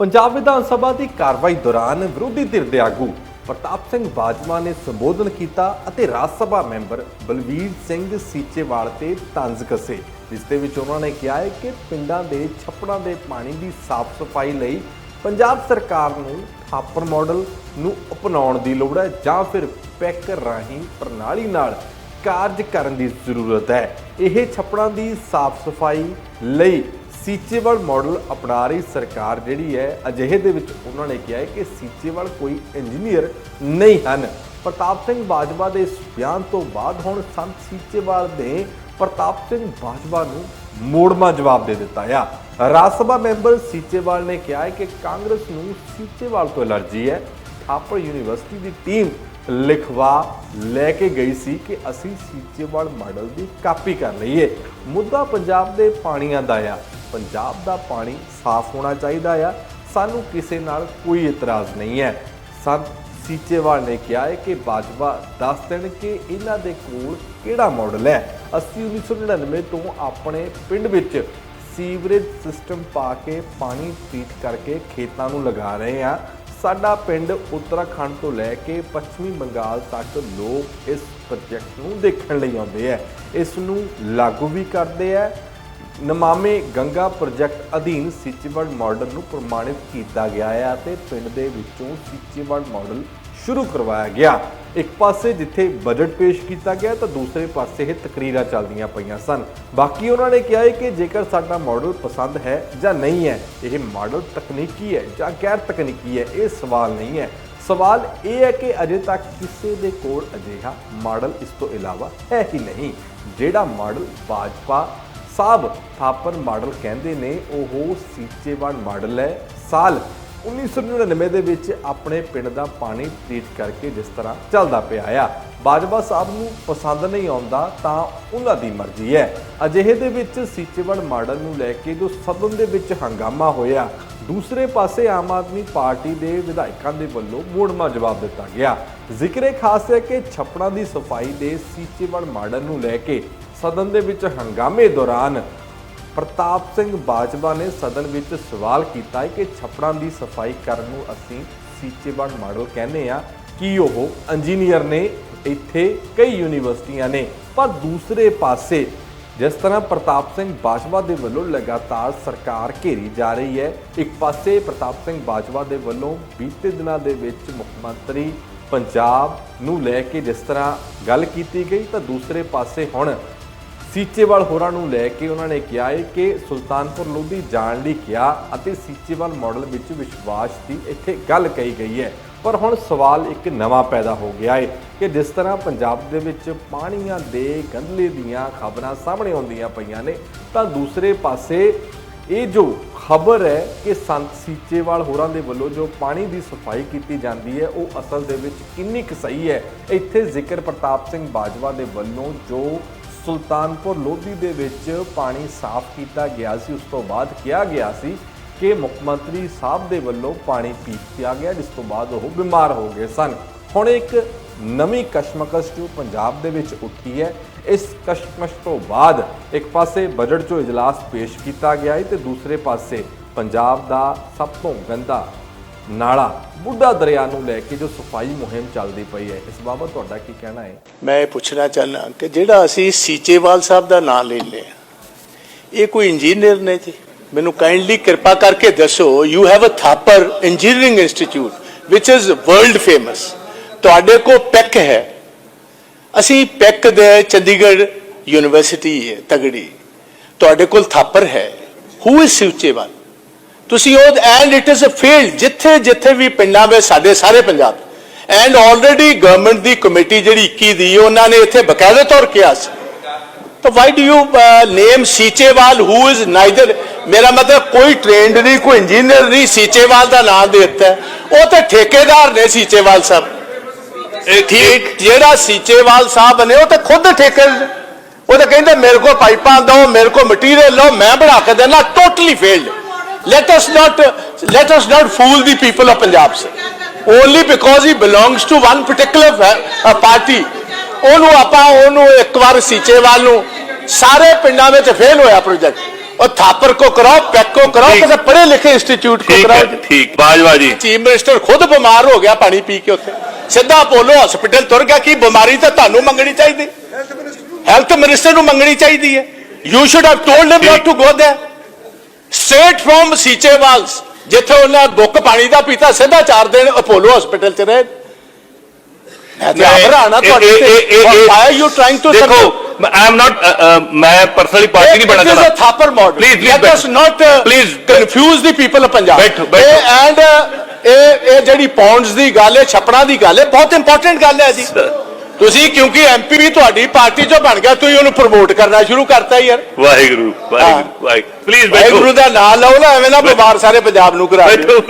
ਪੰਜਾਬ ਵਿਧਾਨ ਸਭਾ ਦੀ ਕਾਰਵਾਈ ਦੌਰਾਨ ਵਿਰੋਧੀ ਧਿਰ ਦੇ ਆਗੂ ਪ੍ਰਤਾਪ ਸਿੰਘ ਬਾਜਵਾ ਨੇ ਸੰਬੋਧਨ ਕੀਤਾ ਅਤੇ ਰਾਜ ਸਭਾ ਮੈਂਬਰ ਬਲਵੀਰ ਸਿੰਘ ਸੀਚੇਵਾਲ ਤੇ ਤੰਜ਼ ਕੱਸੇ, ਜਿਸ ਦੇ ਵਿੱਚ ਉਹਨਾਂ ਨੇ ਕਿਹਾ ਹੈ ਕਿ ਪਿੰਡਾਂ ਦੇ ਛੱਪੜਾਂ ਦੇ ਪਾਣੀ ਦੀ ਸਾਫ਼ ਸਫ਼ਾਈ ਲਈ ਪੰਜਾਬ ਸਰਕਾਰ ਨੂੰ ਥਾਪਰ ਮਾਡਲ ਨੂੰ ਅਪਣਾਉਣ ਦੀ ਲੋੜ ਹੈ ਜਾਂ ਫਿਰ ਪੈਕ ਰਾਹੀਂ ਪ੍ਰਣਾਲੀ ਨਾਲ ਕਾਰਜ ਕਰਨ ਦੀ ਜ਼ਰੂਰਤ ਹੈ। ਇਹ ਛੱਪੜਾਂ ਦੀ ਸਾਫ਼ ਸਫ਼ਾਈ ਲਈ ਸੀਚੇਵਾਲ ਮਾਡਲ ਅਪਣਾ ਰਹੀ ਸਰਕਾਰ ਜਿਹੜੀ ਹੈ, ਅਜਿਹੇ ਦੇ ਵਿੱਚ ਉਹਨਾਂ ਨੇ ਕਿਹਾ ਹੈ ਕਿ ਸੀਚੇਵਾਲ ਕੋਈ ਇੰਜੀਨੀਅਰ ਨਹੀਂ ਹਨ। ਪ੍ਰਤਾਪ ਸਿੰਘ ਬਾਜਵਾ ਦੇ ਇਸ ਬਿਆਨ ਤੋਂ ਬਾਅਦ ਹੁਣ ਸੰਤ ਸੀਚੇਵਾਲ ਨੇ ਪ੍ਰਤਾਪ ਸਿੰਘ ਬਾਜਵਾ ਨੂੰ ਮੋੜਮਾ ਜਵਾਬ ਦੇ ਦਿੱਤਾ ਆ। ਰਾਜ ਸਭਾ ਮੈਂਬਰ ਸੀਚੇਵਾਲ ਨੇ ਕਿਹਾ ਹੈ ਕਿ ਕਾਂਗਰਸ ਨੂੰ ਸੀਚੇਵਾਲ ਤੋਂ ਐਲਰਜੀ ਹੈ। ਥਾਪੜ ਯੂਨੀਵਰਸਿਟੀ ਦੀ ਟੀਮ ਲਿਖਵਾ ਲੈ ਕੇ ਗਈ ਸੀ ਕਿ ਅਸੀਂ ਸੀਚੇਵਾਲ ਮਾਡਲ ਦੀ ਕਾਪੀ ਕਰ ਲਈਏ। ਮੁੱਦਾ ਪੰਜਾਬ ਦੇ ਪਾਣੀਆਂ ਦਾ ਆ। ਪੰਜਾਬ ਦਾ ਪਾਣੀ ਸਾਫ਼ ਹੋਣਾ ਚਾਹੀਦਾ ਆ। ਸਾਨੂੰ ਕਿਸੇ ਨਾਲ ਕੋਈ ਇਤਰਾਜ਼ ਨਹੀਂ ਹੈ। ਸੰਤ ਸੀਚੇਵਾਲ ਨੇ ਕਿਹਾ ਹੈ ਕਿ ਬਾਜਵਾ ਦੱਸ ਦੇਣ ਕਿ ਇਹਨਾਂ ਦੇ ਕੋਲ ਕਿਹੜਾ ਮਾਡਲ ਹੈ। ਅਸੀਂ 1999 ਤੋਂ ਆਪਣੇ ਪਿੰਡ ਵਿੱਚ ਸੀਵਰੇਜ ਸਿਸਟਮ ਪਾ ਕੇ ਪਾਣੀ ਟ੍ਰੀਟ ਕਰਕੇ ਖੇਤਾਂ ਨੂੰ ਲਗਾ ਰਹੇ ਹਾਂ। ਸਾਡਾ ਪਿੰਡ ਉੱਤਰਾਖੰਡ ਤੋਂ ਲੈ ਕੇ ਪੱਛਮੀ ਬੰਗਾਲ ਤੱਕ ਲੋਕ ਇਸ ਪ੍ਰੋਜੈਕਟ ਨੂੰ ਦੇਖਣ ਲਈ ਆਉਂਦੇ ਆ ਇਸ ਨੂੰ ਲਾਗੂ ਵੀ ਕਰਦੇ ਆ ਨਮਾਮੇ ਗੰਗਾ ਪ੍ਰੋਜੈਕਟ ਅਧੀਨ ਸਿੱਚੇਵੜ ਮਾਡਲ ਨੂੰ ਪ੍ਰਮਾਣਿਤ ਕੀਤਾ ਗਿਆ ਹੈ ਅਤੇ ਪਿੰਡ ਦੇ ਵਿੱਚੋਂ ਸਿੱਚੇਵੜ ਮਾਡਲ ਸ਼ੁਰੂ ਕਰਵਾਇਆ ਗਿਆ। ਇੱਕ ਪਾਸੇ ਜਿੱਥੇ ਬਜਟ ਪੇਸ਼ ਕੀਤਾ ਗਿਆ ਤਾਂ ਦੂਸਰੇ ਪਾਸੇ ਇਹ ਤਕਰੀਰਾਂ ਚੱਲਦੀਆਂ ਪਈਆਂ ਸਨ। ਬਾਕੀ ਉਹਨਾਂ ਨੇ ਕਿਹਾ ਹੈ ਕਿ ਜੇਕਰ ਸਾਡਾ ਮਾਡਲ ਪਸੰਦ ਹੈ ਜਾਂ ਨਹੀਂ ਹੈ, ਇਹ ਮਾਡਲ ਤਕਨੀਕੀ ਹੈ ਜਾਂ ਗੈਰ ਤਕਨੀਕੀ ਹੈ, ਇਹ ਸਵਾਲ ਨਹੀਂ ਹੈ। ਸਵਾਲ ਇਹ ਹੈ ਕਿ ਅਜੇ ਤੱਕ ਕਿਸੇ ਦੇ ਕੋਲ ਅਜਿਹਾ ਮਾਡਲ ਇਸ ਤੋਂ ਇਲਾਵਾ ਹੈ ਹੀ ਨਹੀਂ। ਜਿਹੜਾ ਮਾਡਲ ਭਾਜਪਾ ਸਾਹਿਬ ਥਾਪਰ ਮਾਡਲ ਕਹਿੰਦੇ ਨੇ ਉਹ ਸੀਚੇਵਾਨ ਮਾਡਲ ਹੈ। ਸਾਲ 1999 ਦੇ ਵਿੱਚ ਆਪਣੇ ਪਿੰਡ ਦਾ ਪਾਣੀ ਟ੍ਰੀਟ ਕਰਕੇ ਜਿਸ ਤਰ੍ਹਾਂ ਚੱਲਦਾ ਪਿਆ ਆ। ਬਾਜਵਾ ਸਾਹਿਬ ਨੂੰ ਪਸੰਦ ਨਹੀਂ ਆਉਂਦਾ ਤਾਂ ਉਹਨਾਂ ਦੀ ਮਰਜ਼ੀ ਹੈ। ਅਜਿਹੇ ਦੇ ਵਿੱਚ ਸੀਚੇਵਾਲ ਮਾਡਲ ਨੂੰ ਲੈ ਕੇ ਜੋ ਸਦਨ ਦੇ ਵਿੱਚ ਹੰਗਾਮਾ ਹੋਇਆ, ਦੂਸਰੇ ਪਾਸੇ ਆਮ ਆਦਮੀ ਪਾਰਟੀ ਦੇ ਵਿਧਾਇਕਾਂ ਦੇ ਵੱਲੋਂ ਮੋੜਮਾ ਜਵਾਬ ਦਿੱਤਾ ਗਿਆ। ਜ਼ਿਕਰੇ ਖਾਸ ਹੈ ਕਿ ਛੱਪੜਾਂ ਦੀ ਸਫ਼ਾਈ ਦੇ ਸੀਚੇਵਾਲ ਮਾਡਲ ਨੂੰ ਲੈ ਕੇ ਸਦਨ ਦੇ ਵਿੱਚ ਹੰਗਾਮੇ ਦੌਰਾਨ ਪ੍ਰਤਾਪ ਸਿੰਘ ਬਾਜਵਾ ਨੇ ਸਦਨ ਵਿੱਚ ਸਵਾਲ ਕੀਤਾ ਕਿ ਛੱਪੜਾਂ ਦੀ ਸਫ਼ਾਈ ਕਰਨ ਨੂੰ ਅਸੀਂ ਸੀਚੇਵਾਲ ਮਾਡਲ ਕਹਿੰਦੇ ਆ ਕਿ ਉਹ ਇੰਜੀਨੀਅਰ ਨੇ? ਇੱਥੇ ਕਈ ਯੂਨੀਵਰਸਿਟੀਆਂ ਨੇ, ਪਰ ਦੂਸਰੇ ਪਾਸੇ ਜਿਸ ਤਰ੍ਹਾਂ ਪ੍ਰਤਾਪ ਸਿੰਘ ਬਾਜਵਾ ਦੇ ਵੱਲੋਂ ਲਗਾਤਾਰ ਸਰਕਾਰ ਘੇਰੀ ਜਾ ਰਹੀ ਹੈ, ਇੱਕ ਪਾਸੇ ਪ੍ਰਤਾਪ ਸਿੰਘ ਬਾਜਵਾ ਦੇ ਵੱਲੋਂ ਬੀਤੇ ਦਿਨਾਂ ਦੇ ਵਿੱਚ ਮੁੱਖ ਮੰਤਰੀ ਪੰਜਾਬ ਨੂੰ ਲੈ ਕੇ ਜਿਸ ਤਰ੍ਹਾਂ ਗੱਲ ਕੀਤੀ ਗਈ, ਤਾਂ ਦੂਸਰੇ ਪਾਸੇ ਹੁਣ ਸੀਚੇਵਾਲ ਹੋਰਾਂ ਨੂੰ ਲੈ ਕੇ ਉਹਨਾਂ ਨੇ ਕਿਹਾ ਹੈ ਕਿ ਸੁਲਤਾਨਪੁਰ ਲੋਧੀ ਜਾਣ ਲਈ ਕਿਹਾ ਅਤੇ ਸੀਚੇਵਾਲ ਮਾਡਲ ਵਿੱਚ ਵਿਸ਼ਵਾਸ ਦੀ ਇੱਥੇ ਗੱਲ ਕਹੀ ਗਈ ਹੈ। ਪਰ ਹੁਣ ਸਵਾਲ ਇੱਕ ਨਵਾਂ ਪੈਦਾ ਹੋ ਗਿਆ ਹੈ ਕਿ ਜਿਸ ਤਰ੍ਹਾਂ ਪੰਜਾਬ ਦੇ ਵਿੱਚ ਪਾਣੀਆਂ ਦੇ ਗੰਦਲੇ ਦੀਆਂ ਖਬਰਾਂ ਸਾਹਮਣੇ ਆਉਂਦੀਆਂ ਪਈਆਂ ਨੇ, ਤਾਂ ਦੂਸਰੇ ਪਾਸੇ ਇਹ ਜੋ ਖਬਰ ਹੈ ਕਿ ਸੰਤ ਸੀਚੇਵਾਲ ਹੋਰਾਂ ਦੇ ਵੱਲੋਂ ਜੋ ਪਾਣੀ ਦੀ ਸਫ਼ਾਈ ਕੀਤੀ ਜਾਂਦੀ ਹੈ, ਉਹ ਅਸਲ ਦੇ ਵਿੱਚ ਕਿੰਨੀ ਕੁ ਸਹੀ ਹੈ? ਇੱਥੇ ਜ਼ਿਕਰ ਪ੍ਰਤਾਪ ਸਿੰਘ ਬਾਜਵਾ ਦੇ ਵੱਲੋਂ ਜੋ ਸੁਲਤਾਨਪੁਰ ਲੋਧੀ ਦੇ ਵਿੱਚ ਪਾਣੀ ਸਾਫ਼ ਕੀਤਾ ਗਿਆ ਸੀ। ਉਸ ਤੋਂ ਬਾਅਦ ਕਿਹਾ ਗਿਆ ਸੀ ਕਿ ਮੁੱਖ ਮੰਤਰੀ ਸਾਹਿਬ ਦੇ ਵੱਲੋਂ ਪਾਣੀ ਪੀਤਿਆ ਗਿਆ, ਜਿਸ ਤੋਂ ਬਾਅਦ ਉਹ ਬਿਮਾਰ ਹੋ ਗਏ ਸਨ। ਹੁਣ ਇੱਕ ਨਵੀਂ ਕਸ਼ਮਕਸ਼ ਜੋ ਪੰਜਾਬ ਦੇ ਵਿੱਚ ਉੱਠੀ ਹੈ, ਇਸ ਕਸ਼ਮਕਸ਼ ਤੋਂ ਬਾਅਦ ਇੱਕ ਪਾਸੇ ਬਜਟ 'ਚੋਂ ਇਜਲਾਸ ਪੇਸ਼ ਕੀਤਾ ਗਿਆ ਹੈ ਤੇ ਦੂਸਰੇ ਪਾਸੇ ਪੰਜਾਬ ਦਾ ਸਭ ਤੋਂ ਗੰਦਾ ਨਾਲਾ ਬੁੱਢਾ ਦਰਿਆ ਨੂੰ ਲੈ ਕੇ ਜੋ ਸਫ਼ਾਈ ਮੁਹਿੰਮ ਚੱਲਦੀ ਪਈ ਹੈ, ਇਸ ਬਾਬਤ ਤੁਹਾਡਾ ਕੀ ਕਹਿਣਾ ਹੈ? ਮੈਂ ਇਹ ਪੁੱਛਣਾ ਚਾਹਨਾ ਕਿ ਜਿਹੜਾ ਅਸੀਂ ਸੀਚੇਵਾਲ ਸਾਹਿਬ ਦਾ ਨਾਮ ਲੈ ਲਿਆ, ਇਹ ਕੋਈ ਇੰਜੀਨੀਅਰ ਨੇ ਜੀ? ਮੈਨੂੰ ਕਾਈਂਡਲੀ ਕਿਰਪਾ ਕਰਕੇ ਦੱਸੋ you have a Thapar engineering institute which is world famous ਤੁਹਾਡੇ ਕੋਲ ਪੈਕ ਹੈ। ਅਸੀਂ ਪੈਕ ਦੇ ਚੰਡੀਗੜ੍ਹ ਯੂਨੀਵਰਸਿਟੀ ਹੈ ਤਗੜੀ। ਤੁਹਾਡੇ ਕੋਲ ਥਾਪਰ ਹੈ। Who is Seechewal? ਤੁਸੀਂ ਉਹ and it is a field ਜਿੱਥੇ ਜਿੱਥੇ ਵੀ ਪਿੰਡਾਂ ਵਿੱਚ ਸਾਡੇ ਸਾਰੇ ਪੰਜਾਬ ਐਂਡ ਆਲਰੇਡੀ ਗਵਰਨਮੈਂਟ ਦੀ ਕਮੇਟੀ ਜਿਹੜੀ 21 ਦੀ ਉਹਨਾਂ ਨੇ ਇੱਥੇ ਬਕਾਇਦਾ ਤੌਰ ਕਿਹਾ ਸੀ। ਤਾਂ why do you name Seechewal who is neither ਮੇਰਾ ਮਤਲਬ ਕੋਈ ਟ੍ਰੇਨਡ ਨਹੀਂ ਕੋਈ ਇੰਜੀਨੀਅਰ ਨਹੀਂ ਸੀਚੇਵਾਲ ਦਾ ਨਾਮ ਦੇ ਦਿੱਤਾ। ਉਹ ਤਾਂ ਠੇਕੇਦਾਰ ਨੇ ਸੀਚੇਵਾਲ ਸਾਹਿਬ। ਇਹ ਠੀਕ। ਜਿਹੜਾ ਸੀਚੇਵਾਲ ਸਾਹਿਬ ਨੇ ਉਹ ਤਾਂ ਖੁਦ ਠੇਕੇ ਉਹ ਤਾਂ ਕਹਿੰਦੇ ਮੇਰੇ ਕੋਲ ਪਾਈਪਾਂ ਦਿਓ ਮੇਰੇ ਕੋਲ ਮਟੀਰੀਅਲ ਲਓ ਮੈਂ ਬਣਾ ਕੇ ਦੇਣਾ totally failed let us not let us not fool the people of Punjab sir. only because he belongs to one particular uh, party. ਉਹਨੂੰ ਆਪਾਂ ਉਹਨੂੰ ਇੱਕ ਵਾਰ ਸੀਚੇ ਵੱਲ ਨੂੰ ਸਾਰੇ ਪਿੰਡਾਂ ਵਿੱਚ ਫੇਲ ਹੋਇਆ ਪ੍ਰੋਜੈਕਟ ਉਹ ਥਾਪਰ ਕੋ ਕਰਾਓ ਪੈਕ ਕੋ ਕਰਾਓ ਕਿਸੇ ਪੜ੍ਹੇ ਲਿਖੇ ਇੰਸਟੀਚਿਊਟ ਕੋ ਠੀਕ ਹੈ ਕਰਾਓ ਠੀਕ ਬਾਜਵਾ ਜੀ ਚੀਫ ਮਿਨਿਸਟਰ ਖੁਦ ਬਿਮਾਰ ਹੋ ਗਿਆ ਪਾਣੀ ਪੀ ਕੇ ਉੱਥੇ ਸਿੱਧਾ ਪੋਲੋ ਹਸਪੀਟਲ ਤੁਰ ਗਿਆ ਕੀ ਬਿਮਾਰੀ ਤਾਂ ਤੁਹਾਨੂੰ ਮੰਗਣੀ ਚਾਹੀਦੀ ਹੈਲਥ ਮਿਨਿਸਟਰ ਨੂੰ ਮੰਗਣੀ ਚਾਹੀਦੀ ਹੈ you should have told him not there. Straight from Seechewal's ਜਿੱਥੇ ਉਹਨਾਂ ਬੁੱਕ ਪਾਣੀ ਦਾ ਪੀਤਾ ਸਿੱਧਾ ਚਾਰ ਦਿਨ ਅਪੋਲੋ ਹਸਪੀਟਲ ਚ ਰਹੇ ਮੈਂ ਤੇ ਆਪ ਤੁਹਾਡੇ ਤੇ ਵਾਈ ਯੂ ਟ੍ਰਾਈਂਗ ਟੂ ਦੇਖੋ ਆਈ ਐਮ ਨਾਟ ਮੈਂ ਪਰਸਨਲੀ ਪਾਰਟੀ ਨਹੀਂ ਚਾਹਤਾ. ਬੈਠੋ, ਬੈਠੋ। ਇਹ ਇਹ ਜਿਹੜੀ ਪੌਂਡਸ ਗੱਲ ਹੈ ਦੀ ਗੱਲ ਹੈ ਬਹੁਤ ਇੰਪੋਰਟੈਂਟ ਗੱਲ ਹੈ ਜੀ ਤੁਸੀਂ ਕਿਉਂਕਿ ਐਮਪੀ ਵੀ ਤੁਹਾਡੀ ਪਾਰਟੀ ਚੋਂ ਬਣ ਗਿਆ ਤੁਸੀਂ ਉਹਨੂੰ ਪ੍ਰਮੋਟ ਕਰਨਾ ਸ਼ੁਰੂ ਕਰਤਾ ਯਾਰ। ਵਾਹਿਗੁਰੂ ਵਾਹਿਗੁਰੂ ਪਲੀਜ਼ ਵਾਹਿਗੁਰੂ। ਦਾ ਨਾਮ ਲਓ ਨਾ ਐਵੇਂ ਨਾ ਬਿਮਾਰ ਸਾਰੇ ਪੰਜਾਬ ਨੂੰ ਕਰਾ ਬੈਠੋ।